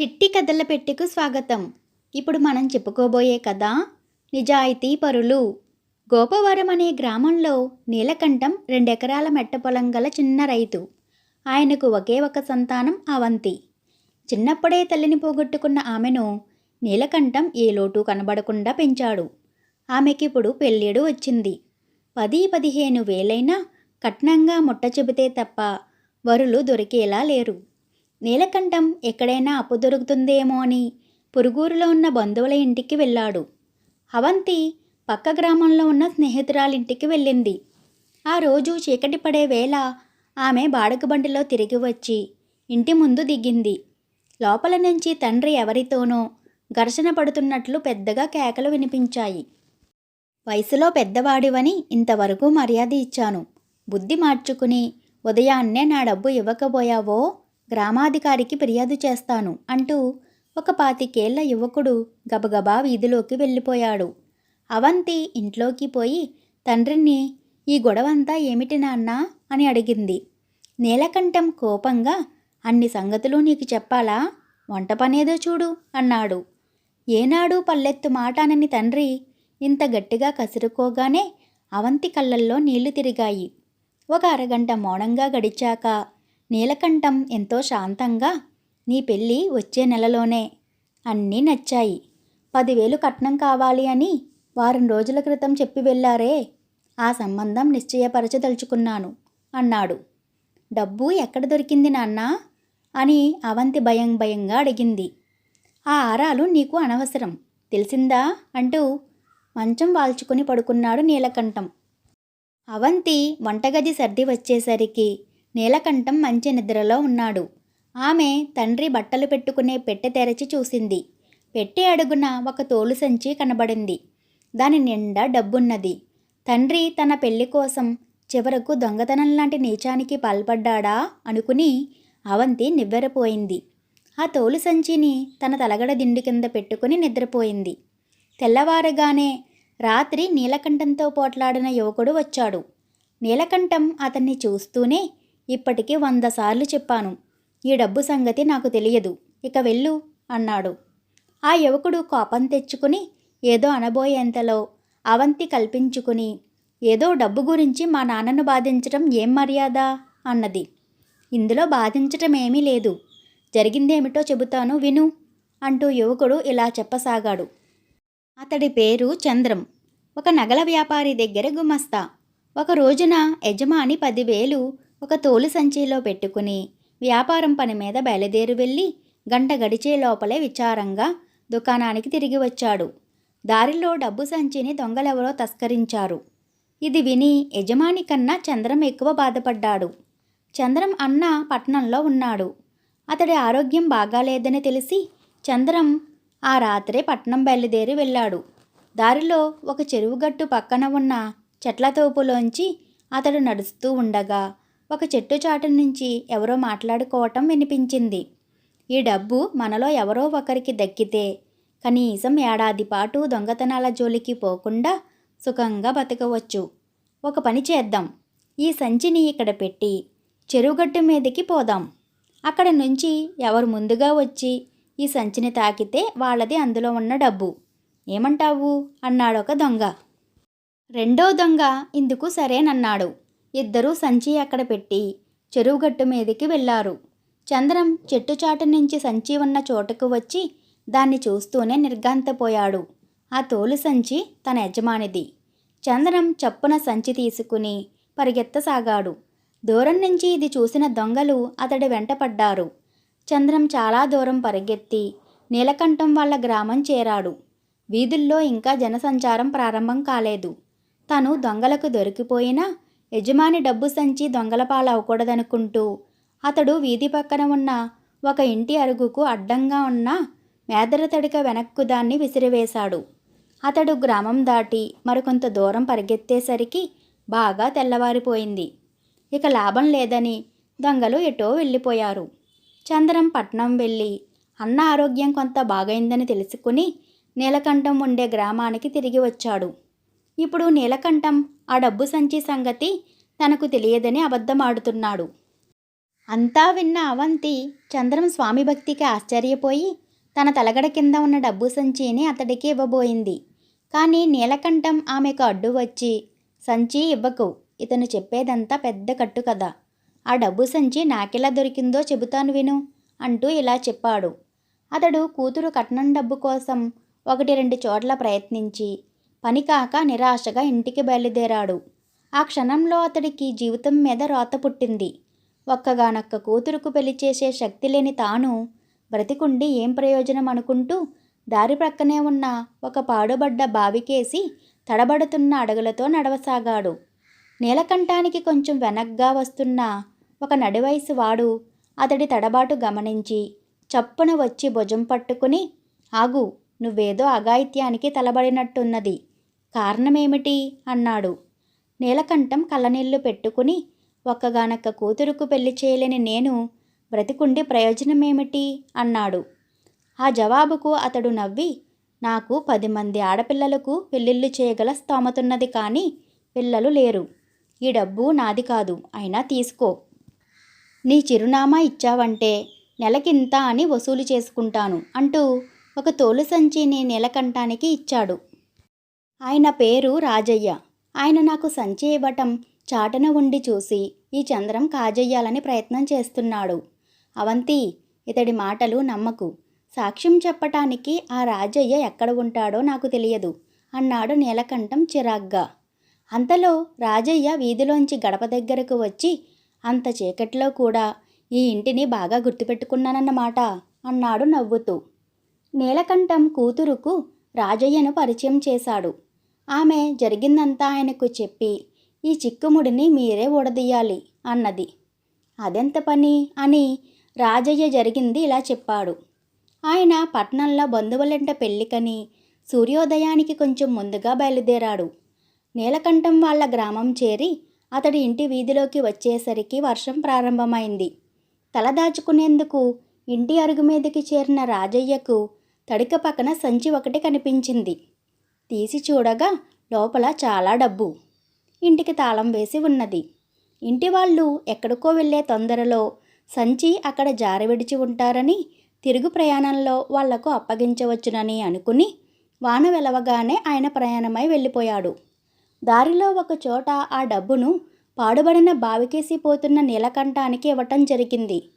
చిట్టి కథల పెట్టెకు స్వాగతం. ఇప్పుడు మనం చెప్పుకోబోయే కథ నిజాయితీ పరులు. గోపవరం అనే గ్రామంలో నీలకంఠం రెండెకరాల మెట్ట పొలం గల చిన్న రైతు. ఆయనకు ఒకే ఒక సంతానం అవంతి. చిన్నప్పుడే తల్లిని పోగొట్టుకున్న ఆమెను నీలకంఠం ఏ లోటు కనబడకుండా పెంచాడు. ఆమెకిప్పుడు పెళ్ళేడు వచ్చింది. పది పదిహేను వేలైనా కట్నంగా ముట్ట చెబితే తప్ప వరులు దొరికేలా లేరు. నీలకంఠం ఎక్కడైనా అప్పు దొరుకుతుందేమో అని పురుగూరులో ఉన్న బంధువుల ఇంటికి వెళ్ళాడు. అవంతి పక్క గ్రామంలో ఉన్న స్నేహితురాలింటికి వెళ్ళింది. ఆ రోజు చీకటి పడే వేళ ఆమె బాడక బండిలో తిరిగి వచ్చి ఇంటి ముందు దిగింది. లోపల నుంచి తండ్రి ఎవరితోనో ఘర్షణ పడుతున్నట్లు పెద్దగా కేకలు వినిపించాయి. వయసులో పెద్దవాడివని ఇంతవరకు మర్యాద ఇచ్చాను. బుద్ధి మార్చుకుని ఉదయాన్నే నా డబ్బు ఇవ్వకపోయావో గ్రామాధికారికి ఫిర్యాదు చేస్తాను అంటూ ఒక పాతికేళ్ళ యువకుడు గబగబా వీధిలోకి వెళ్ళిపోయాడు. అవంతి ఇంట్లోకి పోయి తండ్రిని ఈ గొడవంతా ఏమిటి నాన్న అని అడిగింది. నీలకంఠం కోపంగా అన్ని సంగతులు నీకు చెప్పాలా? వంట పనేదో చూడు అన్నాడు. ఏనాడు పల్లెత్తు మాట అనని తండ్రి ఇంత గట్టిగా కసురుకోగానే అవంతి కళ్ళల్లో నీళ్ళు తిరిగాయి. ఒక అరగంట మౌనంగా గడిచాక నీలకంఠం ఎంతో శాంతంగా నీ పెళ్ళి వచ్చే నెలలోనే అన్నీ నచ్చాయి. పదివేలు కట్నం కావాలి అని వారం రోజుల క్రితం చెప్పి వెళ్ళారే. ఆ సంబంధం నిశ్చయపరచదలుచుకున్నాను అన్నాడు. డబ్బు ఎక్కడ దొరికింది నాన్న? అని అవంతి భయం భయంగా అడిగింది. ఆ ఆరాలు నీకు అనవసరం. తెలిసిందా? అంటూ మంచం వాల్చుకుని పడుకున్నాడు నీలకంఠం. అవంతి వంటగది సర్ది వచ్చేసరికి నీలకంఠం మంచి నిద్రలో ఉన్నాడు. ఆమె తండ్రి బట్టలు పెట్టుకునే పెట్టె తెరచి చూసింది. పెట్టె అడుగున ఒక తోలు సంచి కనబడింది. దాని నిండా డబ్బున్నది. తండ్రి తన పెళ్ళి కోసం చివరకు దొంగతనం లాంటి నీచానికి పాల్పడ్డాడా అనుకుని అవంతి నివ్వెరపోయింది. ఆ తోలు సంచిని తన తలగడ దిండు కింద పెట్టుకుని నిద్రపోయింది. తెల్లవారగానే రాత్రి నీలకంఠంతో పోట్లాడిన యువకుడు వచ్చాడు. నీలకంఠం అతన్ని చూస్తూనే ఇప్పటికీ వంద సార్లు చెప్పాను. ఈ డబ్బు సంగతి నాకు తెలియదు. ఇక వెళ్ళు అన్నాడు. ఆ యువకుడు కోపం తెచ్చుకుని ఏదో అనబోయేంతలో అవంతి కల్పించుకుని ఏదో డబ్బు గురించి మా నాన్నను బాధించటం ఏం మర్యాద? అన్నది. ఇందులో బాధించటం ఏమీ లేదు. జరిగిందేమిటో చెబుతాను విను అంటూ యువకుడు ఇలా చెప్పసాగాడు. అతడి పేరు చంద్రం. ఒక నగల వ్యాపారి దగ్గర గుమస్తా. ఒక రోజున యజమాని పదివేలు ఒక తోలు సంచిలో పెట్టుకుని వ్యాపారం పని మీద బయలుదేరి వెళ్ళి గంట గడిచే లోపలే విచారంగా దుకాణానికి తిరిగి వచ్చాడు. దారిలో డబ్బు సంచిని దొంగలెవరో తస్కరించారు. ఇది విని యజమాని కన్నా చంద్రం ఎక్కువ బాధపడ్డాడు. చంద్రం అన్న పట్నంలో ఉన్నాడు. అతడి ఆరోగ్యం బాగాలేదని తెలిసి చంద్రం ఆ రాత్రే పట్నం బయలుదేరి వెళ్ళాడు. దారిలో ఒక చెరువుగట్టు పక్కన ఉన్న చెట్ల తోపులోంచి అతడు నడుస్తూ ఉండగా ఒక చెట్టు చాటు నుంచి ఎవరో మాట్లాడుకోవటం వినిపించింది. ఈ డబ్బు మనలో ఎవరో ఒకరికి దక్కితే కనీసం ఏడాది పాటు దొంగతనాల జోలికి పోకుండా సుఖంగా బతకవచ్చు. ఒక పని చేద్దాం. ఈ సంచిని ఇక్కడ పెట్టి చెరువుగట్టు మీదకి పోదాం. అక్కడ నుంచి ఎవరు ముందుగా వచ్చి ఈ సంచిని తాకితే వాళ్ళది అందులో ఉన్న డబ్బు. ఏమంటావు? అన్నాడు ఒక దొంగ. రెండో దొంగ ఇందుకు సరేనన్నాడు. ఇద్దరూ సంచి అక్కడ పెట్టి చెరువుగట్టు మీదకి వెళ్ళారు. చంద్రం చెట్టుచాటు నుంచి సంచి ఉన్న చోటుకు వచ్చి దాన్ని చూస్తూనే నిర్గాంతపోయాడు ఆ తోలు సంచి తన యజమానిది. చంద్రం చప్పున సంచి తీసుకుని పరిగెత్తసాగాడు. దూరం నుంచి ఇది చూసిన దొంగలు అతడి వెంటపడ్డారు చంద్రం చాలా దూరం పరిగెత్తి నీలకంఠం వాళ్ళ గ్రామం చేరాడు. వీధుల్లో ఇంకా జనసంచారం ప్రారంభం కాలేదు. తను దొంగలకు దొరికిపోయినా యజమాని డబ్బు సంచి దొంగల పాలవకూడదనుకుంటూ అతడు వీధి పక్కన ఉన్న ఒక ఇంటి అరుగుకు అడ్డంగా ఉన్న మేదరతడిక వెనక్కు దాన్ని విసిరివేశాడు. అతడు గ్రామం దాటి మరికొంత దూరం పరిగెత్తేసరికి బాగా తెల్లవారిపోయింది. ఇక లాభం లేదని దొంగలు ఎటో వెళ్ళిపోయారు. చంద్రం పట్నం వెళ్ళి అన్న ఆరోగ్యం కొంత బాగైందని తెలుసుకుని నీలకంఠం ఉండే గ్రామానికి తిరిగి వచ్చాడు. ఇప్పుడు నీలకంఠం ఆ డబ్బు సంచి సంగతి తనకు తెలియదని అబద్ధమాడుతున్నాడు. అంతా విన్న అవంతి చంద్రం స్వామి భక్తికి ఆశ్చర్యపోయి తన తలగడ కింద ఉన్న డబ్బు సంచిని అతడికి ఇవ్వబోయింది. కానీ నీలకంఠం ఆమెకు అడ్డు వచ్చి సంచి ఇవ్వకు ఇతను చెప్పేదంతా పెద్ద కట్టు కదా. ఆ డబ్బు సంచి నాకెలా దొరికిందో చెబుతాను విను అంటూ ఇలా చెప్పాడు. అతడు కూతురు కట్నం డబ్బు కోసం ఒకటి రెండు చోట్ల ప్రయత్నించి పని కాక నిరాశగా ఇంటికి బయలుదేరాడు. ఆ క్షణంలో అతడికి జీవితం మీద రోత పుట్టింది. ఒక్కగానొక్క కూతురుకు పెళ్ళి చేసే శక్తి లేని తాను బ్రతికుండి ఏం ప్రయోజనం అనుకుంటూ దారి ప్రక్కనే ఉన్న ఒక పాడుబడ్డ బావికేసి తడబడుతున్న అడుగులతో నడవసాగాడు. నీలకంఠానికి కొంచెం వెనక్గా వస్తున్న ఒక నడివయసు వాడు అతడి తడబాటు గమనించి చప్పున వచ్చి భుజం పట్టుకుని ఆగు నువ్వేదో అఘాయిత్యానికి తలబడినట్టున్నది. కారణమేమిటి? అన్నాడు. నీలకంఠం కళ్ళనీళ్ళు పెట్టుకుని ఒక్కగానొక్క కూతురుకు పెళ్ళి చేయలేని నేను బ్రతికుండి ప్రయోజనమేమిటి? అన్నాడు. ఆ జవాబుకు అతడు నవ్వి నాకు పది మంది ఆడపిల్లలకు పెళ్ళిళ్ళు చేయగల స్తోమతున్నది కానీ పిల్లలు లేరు. ఈ డబ్బు నాది కాదు అయినా తీసుకో. నీ చిరునామా ఇచ్చావంటే నెలకింత అని వసూలు చేసుకుంటాను అంటూ ఒక తోలు సంచిని నీలకంఠానికి ఇచ్చాడు. ఆయన పేరు రాజయ్య. ఆయన నాకు సంచి ఇవ్వటం చాటన ఉండి చూసి ఈ చంద్రం కాజేయాలని ప్రయత్నం చేస్తున్నాడు. అవంతి ఇతడి మాటలు నమ్మకు. సాక్ష్యం చెప్పటానికి ఆ రాజయ్య ఎక్కడ ఉంటాడో నాకు తెలియదు అన్నాడు నీలకంఠం చిరాగ్గా. అంతలో రాజయ్య వీధిలోంచి గడప దగ్గరకు వచ్చి అంత చీకట్లో కూడా ఈ ఇంటిని బాగా గుర్తుపెట్టుకున్నానన్నమాట అన్నాడు నవ్వుతూ. నీలకంఠం కూతురుకు రాజయ్యను పరిచయం చేశాడు. ఆమె జరిగిందంతా ఆయనకు చెప్పి ఈ చిక్కుముడిని మీరే ఊడదీయాలి అన్నది. అదెంత పని? అని రాజయ్య జరిగింది ఇలా చెప్పాడు. ఆయన పట్నంలో బంధువులంట పెళ్ళికని సూర్యోదయానికి కొంచెం ముందుగా బయలుదేరాడు. నీలకంఠం వాళ్ళ గ్రామం చేరి అతడి ఇంటి వీధిలోకి వచ్చేసరికి వర్షం ప్రారంభమైంది. తలదాచుకునేందుకు ఇంటి అరుగు మీదకి చేరిన రాజయ్యకు తడిక పక్కన సంచి ఒకటి కనిపించింది. తీసి చూడగా లోపల చాలా డబ్బు. ఇంటికి తాళం వేసి ఉన్నది. ఇంటి వాళ్ళు ఎక్కడికో వెళ్ళే తొందరలో సంచి అక్కడ జారవిడిచి ఉంటారని తిరుగు ప్రయాణంలో వాళ్ళకు అప్పగించవచ్చునని అనుకుని వాన వెలవగానే ఆయన ప్రయాణమై వెళ్ళిపోయాడు. దారిలో ఒక చోట ఆ డబ్బును పాడుబడిన బావికేసి పోతున్న నీలకంఠానికి ఇవ్వటం జరిగింది.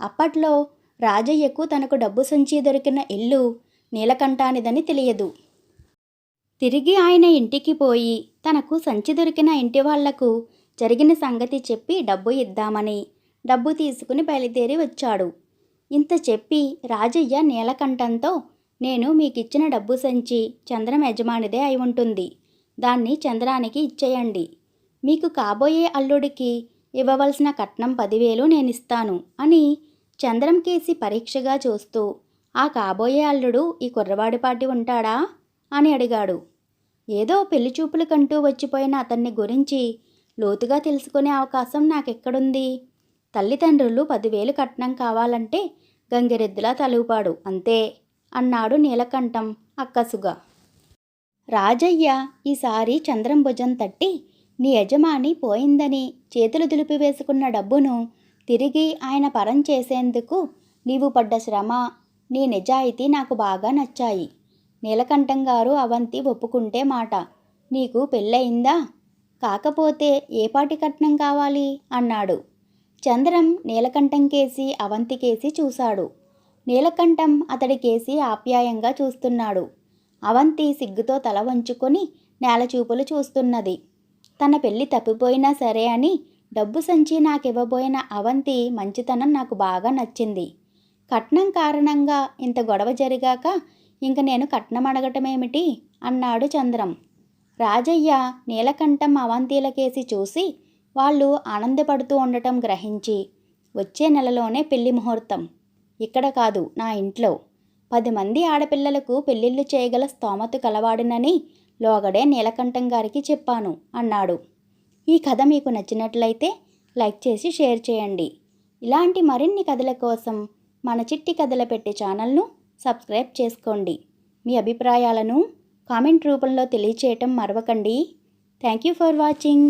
అప్పట్లో రాజయ్యకు తనకు డబ్బు సంచి దొరికిన ఇల్లు నీలకంఠానిదని తెలియదు. తిరిగి ఆయన ఇంటికి పోయి తనకు సంచి దొరికిన ఇంటి వాళ్ళకు జరిగిన సంగతి చెప్పి డబ్బు ఇద్దామని డబ్బు తీసుకుని బయలుదేరి వచ్చాడు. ఇంత చెప్పి రాజయ్య నీలకంఠంతో నేను మీకిచ్చిన డబ్బు సంచి చంద్రం యజమానిదే అయి ఉంటుంది. దాన్ని చంద్రానికి ఇచ్చేయండి. మీకు కాబోయే అల్లుడికి ఇవ్వవలసిన కట్నం పదివేలు నేను ఇస్తాను అని చంద్రం కేసి పరీక్షగా చూస్తూ ఆ కాబోయే అల్లుడు ఈ కుర్రవాడిపాటి ఉంటాడా? అని అడిగాడు. ఏదో పెళ్ళి చూపులకంటూ వచ్చిపోయిన అతన్ని గురించి లోతుగా తెలుసుకునే అవకాశం నాకెక్కడుంది? తల్లిదండ్రులు పదివేలు కట్నం కావాలంటే గంగిరెద్దులా తలుపాడు అంతే అన్నాడు నీలకంఠం అక్కసుగా. రాజయ్య ఈసారి చంద్రం భుజం తట్టి నీ యజమాని పోయిందని చేతులు దులిపి వేసుకున్న డబ్బును తిరిగి ఆయన పరం చేసేందుకు నీవు పడ్డ శ్రమ నీ నిజాయితీ నాకు బాగా నచ్చాయి. నీలకంఠం గారు అవంతి ఒప్పుకుంటే మాట. నీకు పెళ్ళయిందా? కాకపోతే ఏపాటి కట్నం కావాలి? అన్నాడు. చంద్రం నీలకంఠం కేసి అవంతి కేసి చూశాడు. నీలకంఠం అతడి కేసి ఆప్యాయంగా చూస్తున్నాడు. అవంతి సిగ్గుతో తల వంచుకొని నేలచూపులు చూస్తున్నది. తన పెళ్ళి తప్పిపోయినా సరే అని డబ్బు సంచి నాకివ్వబోయిన అవంతి మంచితనం నాకు బాగా నచ్చింది. కట్నం కారణంగా ఇంత గొడవ జరిగాక ఇంక నేను కట్నం అడగటమేమిటి? అన్నాడు చంద్రం. రాజయ్య నీలకంఠం అవంతిలకేసి చూసి వాళ్ళు ఆనందపడుతూ ఉండటం గ్రహించి వచ్చే నెలలోనే పెళ్ళి ముహూర్తం. ఇక్కడ కాదు నా ఇంట్లో. పది మంది ఆడపిల్లలకు పెళ్ళిళ్ళు చేయగల స్తోమత కలవాడినని లోగడే నీలకంఠం గారికి చెప్పాను అన్నాడు. ఈ కథ మీకు నచ్చినట్లయితే లైక్ చేసి షేర్ చేయండి. ఇలాంటి మరిన్ని కథల కోసం మన చిట్టి కథల పెట్టే ఛానల్ను సబ్స్క్రైబ్ చేసుకోండి. మీ అభిప్రాయాలను కామెంట్ రూపంలో తెలియచేయటం మరవకండి. Thank you for watching.